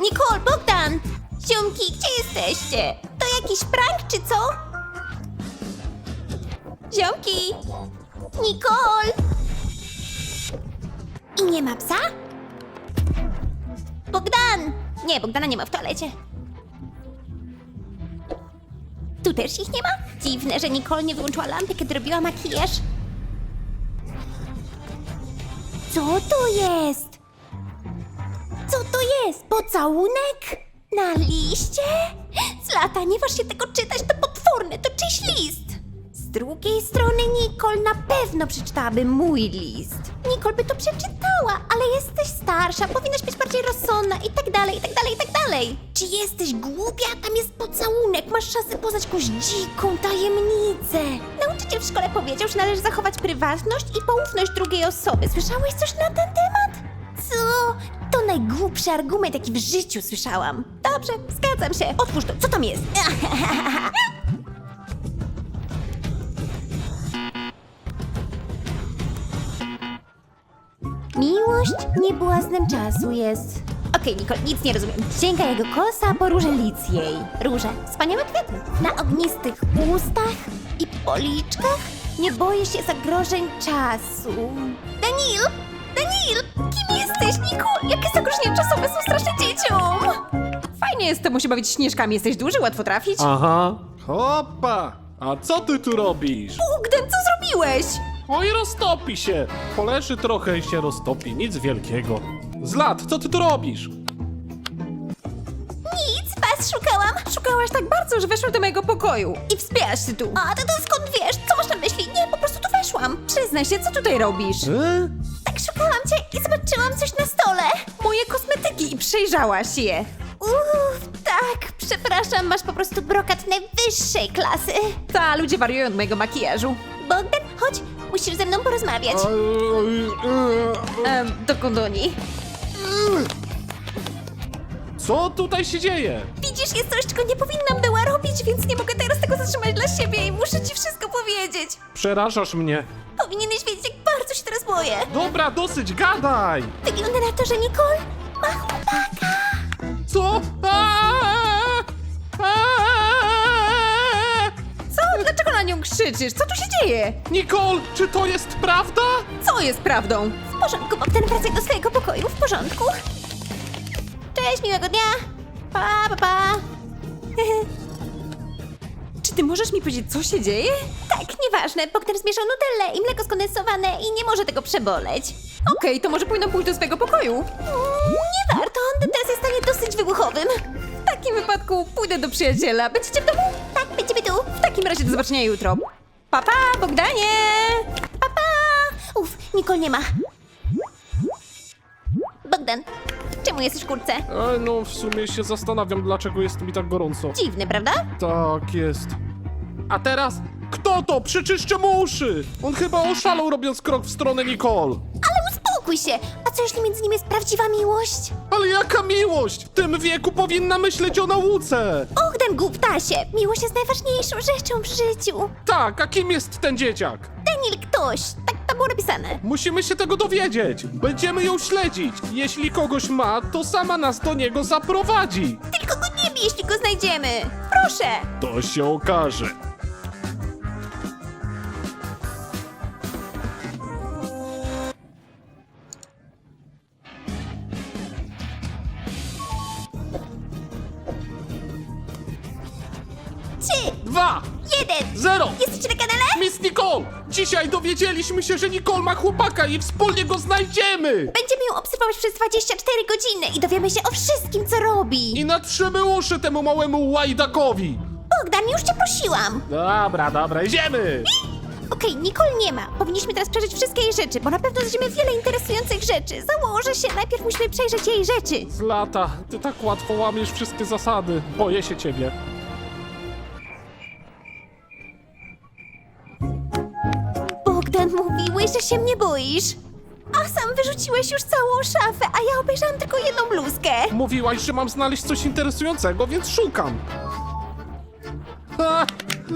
Nicole, Bogdan! Ziomki, gdzie jesteście? To jakiś prank, czy co? Ziomki! Nicole! I nie ma psa? Bogdan! Nie, Bogdana nie ma w toalecie. Tu też ich nie ma? Dziwne, że Nicole nie wyłączyła lampy, kiedy robiła makijaż. Co to jest? To jest? Pocałunek? Na liście? Zlata, nie waż się tego czytać, to potworne, to czyjś list. Z drugiej strony Nicole na pewno przeczytałaby mój list. Nicole by to przeczytała, ale jesteś starsza, powinnaś być bardziej rozsądna i tak dalej, i tak dalej, i tak dalej. Czy jesteś głupia? Tam jest pocałunek, masz szansę poznać jakąś dziką tajemnicę. Nauczyciel w szkole powiedział, że należy zachować prywatność i poufność drugiej osoby. Słyszałeś coś na ten temat? Co? Najgłupszy argument, jaki w życiu słyszałam. Dobrze, zgadzam się. Otwórz to, co tam jest? Miłość nie błaznem czasu jest. Okej, Nicole, nic nie rozumiem. Sięga jego kosa po róże lic jej. Róże, wspaniałe kwiaty. Na ognistych ustach i policzkach nie boję się zagrożeń czasu. Daniel! Daniel! Kim jesteś, Nicole? Jakie zagrożenia czasowe są straszne dzieciom? Fajnie jest temu się bawić śnieżkami. Jesteś duży, łatwo trafić. Aha. Hopa! A co ty tu robisz? Bogdan, co zrobiłeś? Oj, roztopi się. Poleży trochę i się roztopi. Nic wielkiego. Zlat, co ty tu robisz? Nic, was szukałam. Szukałaś tak bardzo, że weszłaś do mojego pokoju i wspięłaś się tu. A to, to skąd wiesz? Co masz na myśli? Nie, po prostu tu weszłam. Przyznaj się, co tutaj robisz? E? Szukałam cię i zobaczyłam coś na stole. Moje kosmetyki i przejrzałaś je. Uff, tak, przepraszam, masz po prostu brokat najwyższej klasy. Ta, ludzie wariują od mojego makijażu. Bogdan, chodź, musisz ze mną porozmawiać. Ehm, do kondoni. Co tutaj się dzieje? Widzisz, jest coś, czego nie powinnam była robić, więc nie mogę teraz tego zatrzymać dla siebie i muszę ci wszystko powiedzieć. Przerażasz mnie. Powinieneś wiedzieć, jak bardzo się teraz boję. Dobra, dosyć, gadaj! Wygląda na to, że Nicole ma chłopaka. Co? Aaaa! Aaaa! Co? Dlaczego na nią krzyczysz? Co tu się dzieje? Nicole, czy to jest prawda? Co jest prawdą? W porządku, Bogdan, wracaj do swojego pokoju, w porządku. Cześć, miłego dnia. Pa, pa, pa. Czy ty możesz mi powiedzieć, co się dzieje? tak, nieważne, Bogdan zmieszał nutellę i mleko skondensowane i nie może tego przeboleć. Okej, to może pójdę pójść do swojego pokoju. Mm, nie warto, on teraz jest w stanie dosyć wybuchowym. W takim wypadku pójdę do przyjaciela. Będziecie w domu? Tak, będziemy tu. W takim razie do zobaczenia jutro. Papa, Bogdanie! Pa, pa! Uff, Nicole nie ma. Bogdan, czemu jesteś kurce? E, no, w sumie się zastanawiam, dlaczego jest mi tak gorąco. Dziwne, prawda? Tak jest. A teraz? Kto to? Przyczyszczę mu uszy! On chyba oszalał robiąc krok w stronę Nicole. Ale uspokój się! A co jeśli między nimi jest prawdziwa miłość? Ale jaka miłość! W tym wieku powinna myśleć o nauce! Bogdan, głuptasie! Miłość jest najważniejszą rzeczą w życiu. Tak, a kim jest ten dzieciak? Daniel ktoś, było napisane. Musimy się tego dowiedzieć. Będziemy ją śledzić. Jeśli kogoś ma, to sama nas do niego zaprowadzi. Tylko go nie bij, jeśli go znajdziemy. Proszę! To się okaże. Trzy, Dwa, jeden! zero! Jesteście na kanale? Miss Nicole! Dzisiaj dowiedzieliśmy się, że Nicole ma chłopaka i wspólnie go znajdziemy! Będziemy ją obserwować przez 24 godziny i dowiemy się o wszystkim, co robi. I natrzymy uszy temu małemu łajdakowi! Bogdan, już cię prosiłam. Dobra, dobra, idziemy! Okej, Nicole nie ma. Powinniśmy teraz przeżyć wszystkie jej rzeczy, bo na pewno znajdziemy wiele interesujących rzeczy. Założę się, najpierw musimy przejrzeć jej rzeczy. Z lata, ty tak łatwo łamiesz wszystkie zasady. Boję się ciebie. Że się mnie boisz. A sam wyrzuciłeś już całą szafę, a ja obejrzałam tylko jedną bluzkę. Mówiłaś, że mam znaleźć coś interesującego, więc szukam. Ha,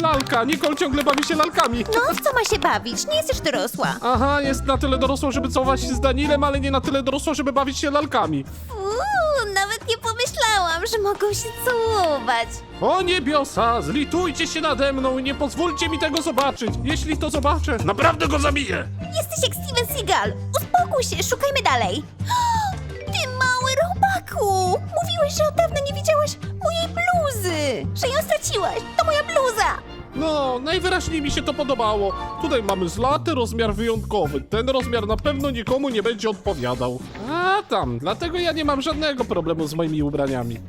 lalka, Nicole ciągle bawi się lalkami. No, w co ma się bawić? Nie jesteś dorosła. Aha, jest na tyle dorosła, żeby całować się z Danielem, ale nie na tyle dorosła, żeby bawić się lalkami. Nawet nie pomyślałam, że mogą się całować. O niebiosa, zlitujcie się nade mną i nie pozwólcie mi tego zobaczyć. Jeśli to zobaczę, naprawdę go zabiję. Jesteś jak Steven Seagal. Uspokój się, szukajmy dalej. Ty mały robaku! Mówiłeś, że od dawna nie widziałaś mojej bluzy. Że ją straciłaś. To moja bluza. No, najwyraźniej mi się to podobało. Tutaj mamy zlaty, rozmiar wyjątkowy. Ten rozmiar na pewno nikomu nie będzie odpowiadał. A tam, dlatego ja nie mam żadnego problemu z moimi ubraniami.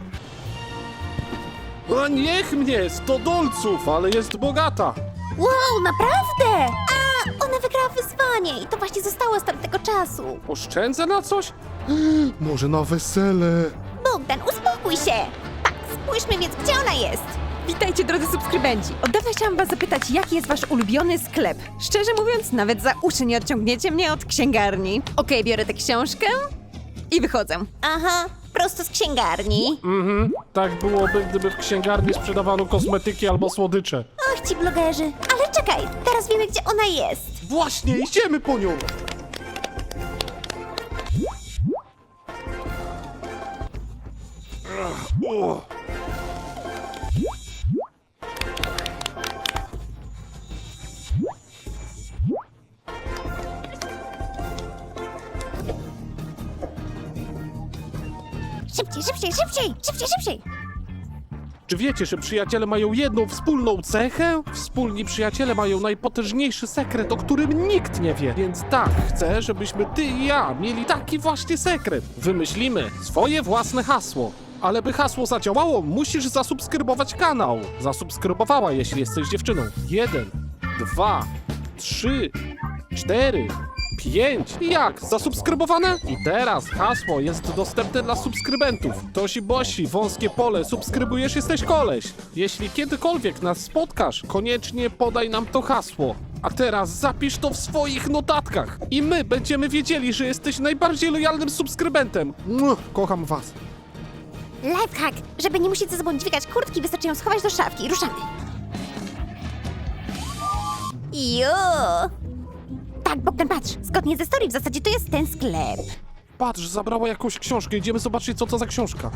A niech mnie, sto dolców, ale jest bogata. Wow, naprawdę? A, ona wygrała wyzwanie i to właśnie zostało z tamtego czasu. Oszczędzę na coś? Może na wesele. Bogdan, uspokój się. Tak, spójrzmy więc, gdzie ona jest. Witajcie drodzy subskrybenci. Od dawna chciałam was zapytać, jaki jest wasz ulubiony sklep. Szczerze mówiąc, nawet za uszy nie odciągniecie mnie od księgarni. Okej, biorę tę książkę i wychodzę. Aha, prosto z księgarni. Mhm, tak byłoby, gdyby w księgarni sprzedawano kosmetyki albo słodycze. Ach, ci blogerzy. Ale czekaj, teraz wiemy, gdzie ona jest. Właśnie, idziemy po nią. O. szybciej, szybciej, szybciej. Czy wiecie, że przyjaciele mają jedną wspólną cechę? Wspólni przyjaciele mają najpotężniejszy sekret, o którym nikt nie wie. Więc tak, chcę, żebyśmy ty i ja mieli taki właśnie sekret. Wymyślimy swoje własne hasło. Ale by hasło zadziałało, musisz zasubskrybować kanał. Zasubskrybowała, jeśli jesteś dziewczyną. Jeden, dwa, trzy, cztery, pięć. Jak? Zasubskrybowane? I teraz hasło jest dostępne dla subskrybentów. Tosi bosi, wąskie pole, subskrybujesz, jesteś koleś. Jeśli kiedykolwiek nas spotkasz, koniecznie podaj nam to hasło. A teraz zapisz to w swoich notatkach. I my będziemy wiedzieli, że jesteś najbardziej lojalnym subskrybentem. Mua, Kocham was. Lifehack. Żeby nie musieć ze sobą dźwigać kurtki, wystarczy ją schować do szafki. Ruszamy. Jo! Bogdan, patrz. Zgodnie ze story w zasadzie to jest ten sklep. Patrz, zabrała jakąś książkę. Idziemy zobaczyć, co to za książka.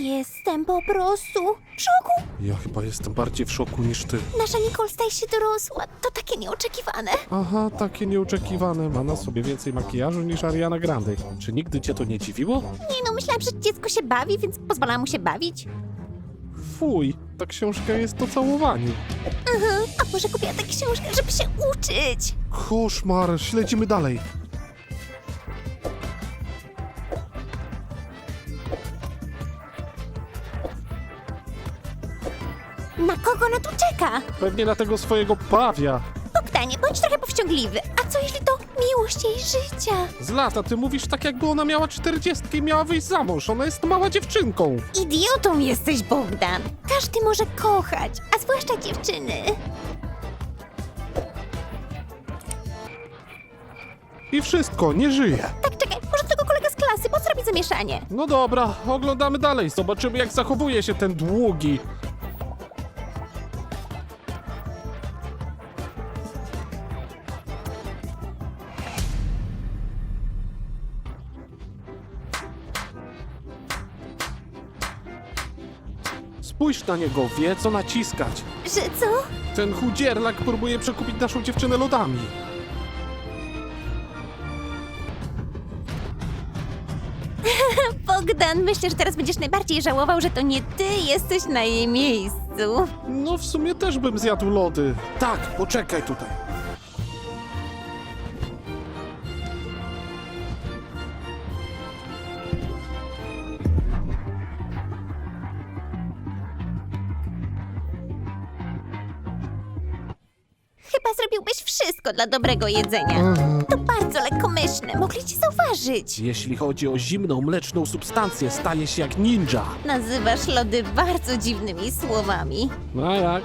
Jestem po prostu w szoku. Ja chyba jestem bardziej w szoku niż ty. Nasza Nicole staje się dorosła. To takie nieoczekiwane. Aha, takie nieoczekiwane. Ma na sobie więcej makijażu niż Ariana Grande. Czy nigdy cię to nie dziwiło? Nie no, myślałam, że dziecko się bawi, więc pozwalałam mu się bawić. Fuj, ta książka jest o całowaniu. A może kupiła tę książkę, żeby się uczyć? Koszmar, śledzimy dalej. Na kogo ona tu czeka? Pewnie na tego swojego pawia. Bogdanie, bądź trochę powściągliwy. A co jeśli to jej życia? Z lata ty mówisz tak, jakby ona miała czterdziestki i miała wyjść za mąż. Ona jest mała dziewczynką. Idiotą jesteś, Bogdan. Każdy może kochać, a zwłaszcza dziewczyny. I wszystko, nie żyje. Tak, czekaj, może tylko kolega z klasy, bo zrobi zamieszanie. No dobra, oglądamy dalej. Zobaczymy, jak zachowuje się ten długi. Spójrz na niego, wie co naciskać. Że co? Ten chudzierlak próbuje przekupić naszą dziewczynę lodami. Bogdan, myślę, że teraz będziesz najbardziej żałował, że to nie ty jesteś na jej miejscu. No w sumie też bym zjadł lody. Tak, poczekaj tutaj. Dla dobrego jedzenia. To bardzo lekkomyślne, mogli ci zauważyć. Jeśli chodzi o zimną, mleczną substancję, staje się jak ninja. Nazywasz lody bardzo dziwnymi słowami. No jak?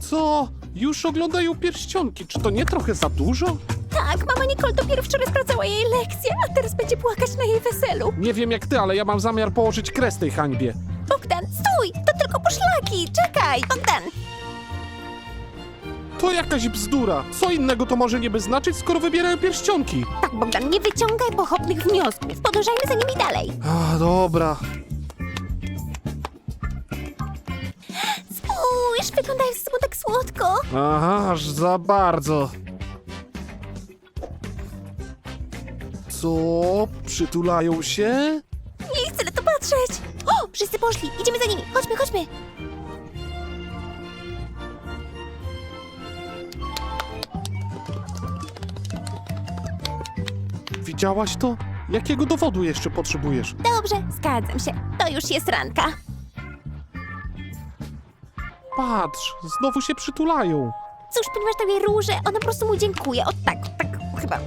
Co? Już oglądają pierścionki. Czy to nie trochę za dużo? Tak, mama Nicole dopiero wczoraj sprawdzała jej lekcję, a teraz będzie płakać na jej weselu. Nie wiem jak ty, ale ja mam zamiar położyć kres tej hańbie. Bogdan, stój! To tylko poszlaki! Czekaj! Bogdan! To jakaś bzdura. Co innego to może niby znaczyć, skoro wybierają pierścionki? Tak, Bogdan, nie wyciągaj pochopnych wniosków. Podążajmy za nimi dalej. A, dobra. Spójrz, wyglądają ze sobą tak słodko. Aha, aż za bardzo. Co? Przytulają się? Nie chcę na to patrzeć. O, wszyscy poszli. Idziemy za nimi. Chodźmy, chodźmy. Widziałaś to? Jakiego dowodu jeszcze potrzebujesz? Dobrze, zgadzam się. To już jest ranka. Patrz, znowu się przytulają. Cóż, ponieważ tobie róże, ona po prostu mu dziękuję. O tak, tak, chyba.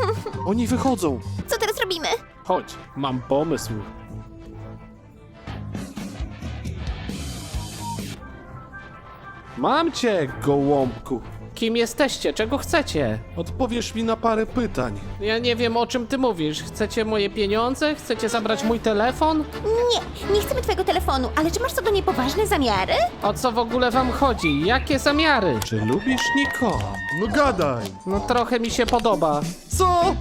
Oni wychodzą. Co teraz robimy? Chodź, mam pomysł. Mam cię, gołąbku. Kim jesteście? Czego chcecie? Odpowiesz mi na parę pytań. Ja nie wiem o czym ty mówisz. Chcecie moje pieniądze? Chcecie zabrać mój telefon? Nie, nie chcemy twojego telefonu, ale czy masz co do niej poważne zamiary? O co w ogóle wam chodzi? Jakie zamiary? Czy lubisz Nicole? No gadaj. No trochę mi się podoba. Co?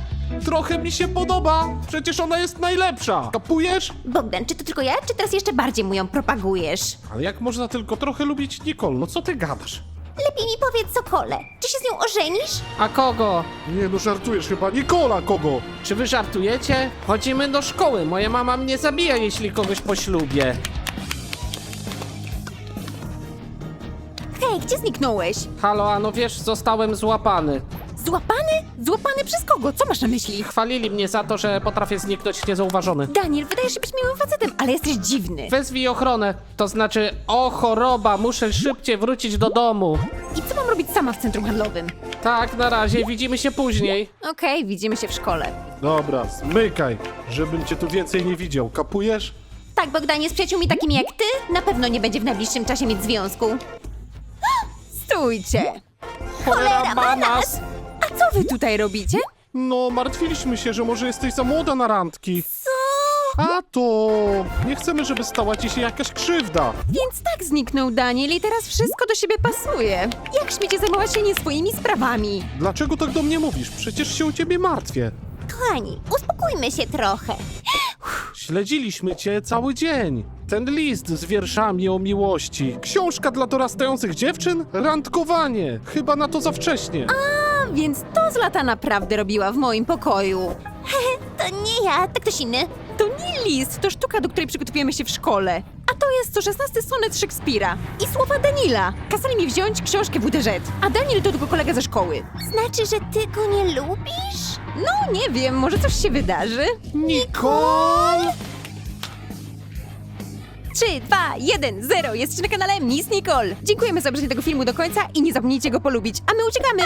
Trochę mi się podoba. Przecież ona jest najlepsza. Kapujesz? Bogdan, czy to tylko ja, czy teraz jeszcze bardziej mu ją propagujesz? Ale jak można tylko trochę lubić Nicole? No co ty gadasz? Lepiej mi powiedz, Sokole, czy się z nią ożenisz? A kogo? Nie no, żartujesz chyba. Nicola kogo? Czy wy żartujecie? Chodzimy do szkoły. Moja mama mnie zabija, jeśli kogoś poślubię. Hej, gdzie zniknąłeś? Halo, ano wiesz, zostałem złapany. Złapany? Złapany przez kogo? Co masz na myśli? Chwalili mnie za to, że potrafię zniknąć niezauważony. Daniel, wydajesz się być miłym facetem, ale jesteś dziwny. Wezwij ochronę. To znaczy, o choroba, muszę szybciej wrócić do domu. I co mam robić sama w centrum handlowym? Tak, na razie, widzimy się później. Okej, widzimy się w szkole. Dobra, zmykaj, żebym cię tu więcej nie widział. Kapujesz? Tak, Bogdanie, z przyjaciółmi takimi jak ty? Na pewno nie będzie w najbliższym czasie mieć związku. Stójcie! Cholera ma nas! A co wy tutaj robicie? No, martwiliśmy się, że może jesteś za młoda na randki. Co? A to... Nie chcemy, żeby stała ci się jakaś krzywda. Więc tak zniknął Daniel i teraz wszystko do siebie pasuje. Jak śmiecie zajmować się nie swoimi sprawami? Dlaczego tak do mnie mówisz? Przecież się o ciebie martwię. Kochani, uspokójmy się trochę. Śledziliśmy cię cały dzień. Ten list z wierszami o miłości. Książka dla dorastających dziewczyn? Randkowanie. Chyba na to za wcześnie. A więc to Zlata naprawdę robiła w moim pokoju. To nie ja, to ktoś inny. To nie list, to sztuka, do której przygotowujemy się w szkole. A to jest 116 sonet Szekspira. I słowa Danila. Kazali mi wziąć książkę WDŻ. A Daniel to tylko kolega ze szkoły. Znaczy, że ty go nie lubisz? No, nie wiem, może coś się wydarzy? Nicole! 3, 2, 1, 0. Jesteście na kanale Miss Nicole. Dziękujemy za obejrzenie tego filmu do końca i nie zapomnijcie go polubić. A my uciekamy.